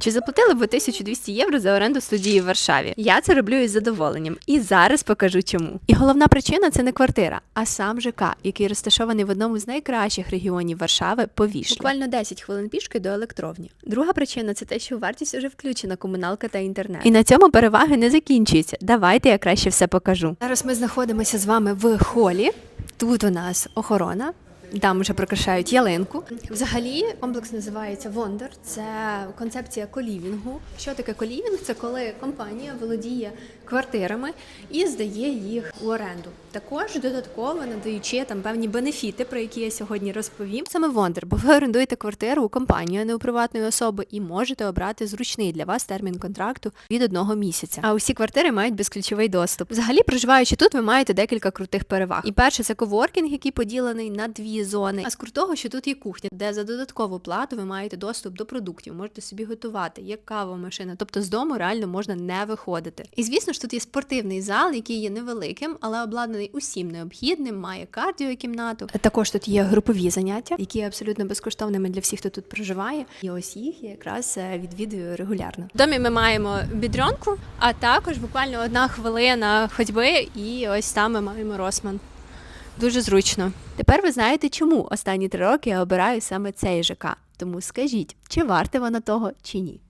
Чи заплатили б ви 1200 євро за оренду студії в Варшаві? Я це роблю із задоволенням, і зараз покажу чому. І головна причина це не квартира, а сам ЖК, який розташований в одному з найкращих регіонів Варшави Повішлі. Буквально 10 хвилин пішки до електровні. Друга причина це те, що у вартість вже включена комуналка та інтернет. І на цьому переваги не закінчуються. Давайте я краще все покажу. Зараз ми знаходимося з вами в холі. Тут у нас охорона. Там вже прикрашають ялинку. Взагалі комплекс називається Вондер. Це концепція колівінгу. Що таке колівінг? Це коли компанія володіє квартирами і здає їх у оренду. Також додатково надаючи там певні бенефіти, про які я сьогодні розповім. Саме Вондер, бо ви орендуєте квартиру у компанію, а не у приватної особи, і можете обрати зручний для вас термін контракту від одного місяця. А усі квартири мають безключовий доступ. Взагалі, проживаючи тут, ви маєте декілька крутих переваг. І перше це коворкінг, який поділений на дві зони. А з крутого, що тут є кухня, де за додаткову плату ви маєте доступ до продуктів, можете собі готувати, є кава машина. Тобто з дому реально можна не виходити. І звісно ж, тут є спортивний зал, який є невеликим, але обладнаний усім необхідним, має кардіокімнату. Також тут є групові заняття, які є абсолютно безкоштовними для всіх, хто тут проживає. І ось їх я якраз е, відвідую регулярно. В домі ми маємо бідрянку, а також буквально одна хвилина ходьби, і ось там ми маємо Росман. Дуже зручно. Тепер ви знаєте, чому останні три роки я обираю саме цей ЖК. Тому скажіть, чи варте воно того, чи ні.